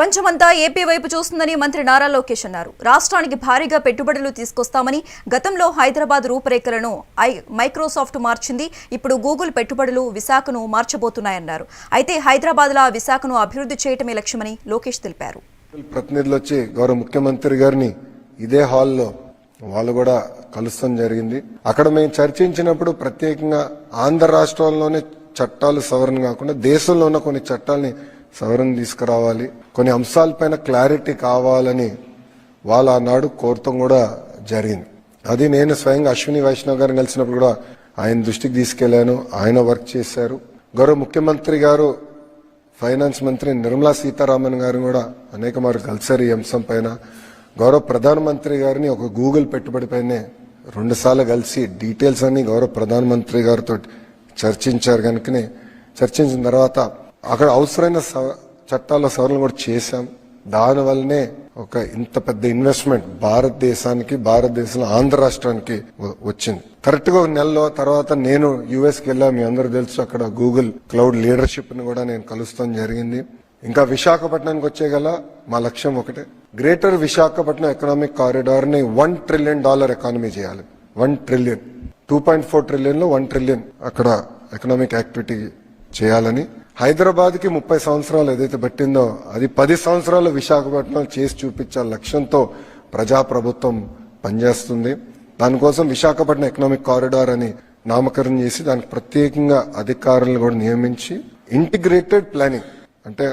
ప్రపంచమంతా ఏపీ వైపు చూస్తుందని మంత్రి నారా లోకేష్ అన్నారు. రాష్ట్రానికి భారీగా పెట్టుబడులు తీసుకొస్తామని గతంలో హైదరాబాద్ రూపురేఖలను ఐ మైక్రోసాఫ్ట్ మార్చింది. ఇప్పుడు గూగుల్ పెట్టుబడులు విశాఖను మార్చబోతున్నాయన్నారు. అయితే హైదరాబాద్లో ఆ విశాఖను అభివృద్ధి చేయటమే లక్ష్యమని లోకేష్ తెలిపారు. ప్రతినిధులు వచ్చి గౌరవ ముఖ్యమంత్రి గారిని ఇదే హాల్లో వాళ్ళు కూడా కలుస్తాం జరిగింది. అక్కడ మేము చర్చించినప్పుడు ప్రత్యేకంగా ఆంధ్ర రాష్ట్రంలోనే చట్టాలు సవరణ కాకుండా దేశంలో ఉన్న కొన్ని చట్టాలని సవరణ తీసుకురావాలి. కొన్ని అంశాలపైన క్లారిటీ కావాలని వాళ్ళు ఆనాడు కోరటం కూడా జరిగింది. అది నేను స్వయంగా అశ్విని వైష్ణవ్ గారిని కలిసినప్పుడు కూడా ఆయన దృష్టికి తీసుకెళ్ళాను ఆయన వర్క్ చేశారు. గౌరవ ముఖ్యమంత్రి గారు ఫైనాన్స్ మంత్రి నిర్మలా సీతారామన్ గారు కూడా అనేక మార్లు కలిసారు ఈ అంశం పైన. గౌరవ ప్రధానమంత్రి గారిని ఒక గూగుల్ పెట్టుబడి పైనే రెండు సార్లు కలిసి డీటెయిల్స్ అన్ని గౌరవ ప్రధానమంత్రి గారితో చర్చించారు కనుకనే. చర్చించిన తర్వాత అక్కడ అవసరమైన చట్టాల సవరణలు కూడా చేశాం. దానివల్లనే ఒక ఇంత పెద్ద ఇన్వెస్ట్మెంట్ భారతదేశానికి భారతదేశంలో ఆంధ్ర రాష్ట్రానికి వచ్చింది. కరెక్ట్గా ఒక నెలలో తర్వాత నేను యుఎస్కి వెళ్ళా మీ అందరూ తెలుసు అక్కడ గూగుల్ క్లౌడ్ లీడర్షిప్ని కూడా నేను కలుస్తాం జరిగింది. ఇంకా విశాఖపట్నానికి వచ్చే గల మా లక్ష్యం ఒకటే. గ్రేటర్ విశాఖపట్నం ఎకనామిక్ కారిడార్ని వన్ ట్రిలియన్ డాలర్ ఎకానమీ చేయాలి. One trillion two point four ట్రిలియన్లో one trillion అక్కడ ఎకనామిక్ యాక్టివిటీ చేయాలని. హైదరాబాద్కి ముప్పై సంవత్సరాలు ఏదైతే పట్టిందో అది పది సంవత్సరాలు విశాఖపట్నం చేసి చూపించే లక్ష్యంతో ప్రజాప్రభుత్వం పనిచేస్తుంది. దానికోసం విశాఖపట్నం ఎకనామిక్ కారిడార్ అని నామకరణం చేసి దానికి ప్రత్యేకంగా అధికారులను కూడా నియమించి ఇంటిగ్రేటెడ్ ప్లానింగ్ అంటే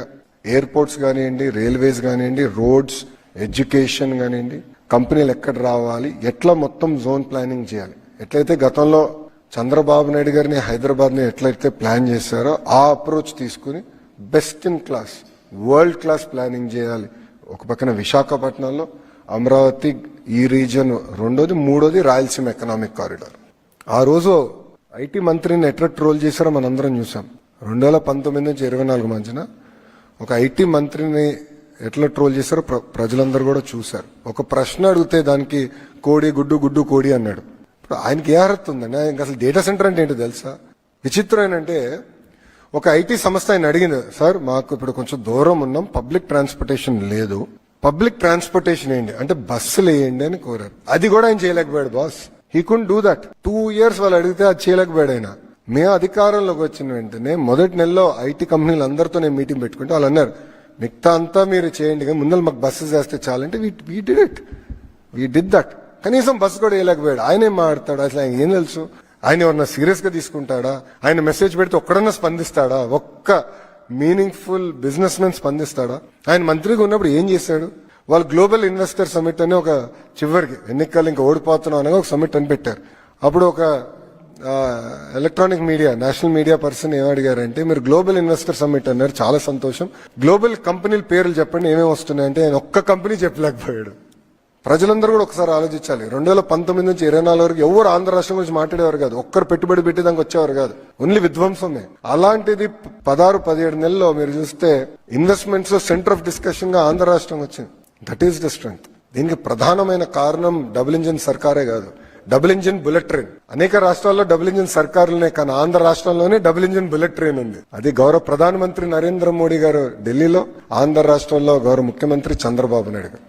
ఎయిర్పోర్ట్స్ కానివ్వండి రైల్వేస్ కానివ్వండి రోడ్స్ ఎడ్యుకేషన్ కానివ్వండి కంపెనీలు ఎక్కడ రావాలి ఎట్లా మొత్తం జోన్ ప్లానింగ్ చేయాలి. ఎట్లయితే గతంలో చంద్రబాబు నాయుడు గారిని హైదరాబాద్ని ఎట్లయితే ప్లాన్ చేశారో ఆ అప్రోచ్ తీసుకుని best in class world class planning చేయాలి. ఒక పక్కన విశాఖపట్నంలో అమరావతి ఈ రీజన్ రెండోది మూడోది రాయలసీమ ఎకనామిక్ కారిడార్. ఆ రోజు ఐటీ మంత్రిని ఎట్లా ట్రోల్ చేశారో మనందరం చూసాం. రెండు వేల పంతొమ్మిది నుంచి ఇరవై నాలుగు మధ్యన ఒక ఐటీ మంత్రిని ఎట్లా ట్రోల్ చేశారో ప్ర- ప్రజలందరూ కూడా చూశారు. ఒక ప్రశ్న అడిగితే దానికి కోడి గుడ్డు గుడ్డు కోడి అన్నాడు. ఇప్పుడు ఆయనకి ఏ అర్హత ఉందండి? ఆయనకి అసలు డేటా సెంటర్ అంటే ఏంటో తెలుసా? విచిత్రం ఏంటంటే ఒక ఐటీ సంస్థ ఆయన అడిగింది సార్ మాకు ఇప్పుడు కొంచెం దూరం ఉన్నాం పబ్లిక్ ట్రాన్స్పోర్టేషన్ లేదు. పబ్లిక్ ట్రాన్స్పోర్టేషన్ ఏంటి? అంటే బస్సులు వేయండి అని కోరారు. అది కూడా ఆయన చేయలేకపోయాడు boss he can do that two years వాళ్ళు అడిగితే అది చేయలేకపోయాడు ఆయన. మేము అధికారంలోకి వచ్చిన వెంటనే మొదటి నెలలో ఐటీ కంపెనీలు అందరితో నేను మీటింగ్ పెట్టుకుంటే వాళ్ళు అన్నారు మిగతా అంతా మీరు చేయండి కానీ ముందర మాకు బస్సెస్ వేస్తే చాలంటే we did it we did that కనీసం బస్సు కూడా వేయలేకపోయాడు. ఆయనే ఏం అసలు ఆయన ఏం తెలుసు? ఆయన ఎవరన్నా సీరియస్గా తీసుకుంటాడా? ఆయన మెసేజ్ పెడితే ఒక్కడన్నా స్పందిస్తాడా? ఒక్క మీనింగ్ఫుల్ బిజినెస్ మెన్ స్పందిస్తాడా? ఆయన మంత్రిగా ఉన్నప్పుడు ఏం చేశాడు? వాళ్ళు గ్లోబల్ ఇన్వెస్టర్ సమిట్ అని ఒక చివరికి ఎన్నికలు ఇంకా ఓడిపోతున్నాం అనగా ఒక సమిట్ అని పెట్టారు. అప్పుడు ఒక electronic media national media person ఏమడిగారంటే మీరు గ్లోబల్ ఇన్వెస్టర్ సమ్మిట్ అన్నారు. చాలా సంతోషం. గ్లోబల్ కంపెనీల పేర్లు చెప్పండి ఏమేమి వస్తున్నాయంటే ఆయన ఒక్క కంపెనీ చెప్పలేకపోయాడు. ప్రజలందరూ కూడా ఒకసారి ఆలోచించాలి. రెండు వేల పంతొమ్మిది నుంచి ఇరవై నాలుగు వరకు ఎవరు ఆంధ్ర రాష్ట్రం గురించి మాట్లాడేవారు కాదు. ఒక్కరు పెట్టుబడి పెట్టేదానికి వచ్చేవారు కాదు. ఓన్లీ విధ్వంసమే. అలాంటిది పదహారు పదిహేడు నెలల్లో మీరు చూస్తే ఇన్వెస్ట్మెంట్స్ సెంటర్ ఆఫ్ డిస్కషన్గా ఆంధ్ర రాష్ట్రం వచ్చింది. దట్ ఈస్ ద స్ట్రెంగ్త్ దీనికి ప్రధానమైన కారణం డబుల్ ఇంజిన్ సర్కారే కాదు. డబుల్ ఇంజిన్ బుల్లెట్ ట్రైన్ అనేక రాష్ట్రాల్లో డబుల్ ఇంజిన్ సర్కారులనే కానీ ఆంధ్ర రాష్ట్రంలోనే డబుల్ ఇంజిన్ బుల్లెట్ ట్రైన్ ఉంది. అది గౌరవ ప్రధానమంత్రి నరేంద్ర మోడీ గారు ఢిల్లీలో ఆంధ్ర రాష్ట్రంలో గౌరవ ముఖ్యమంత్రి చంద్రబాబు నాయుడు గారు.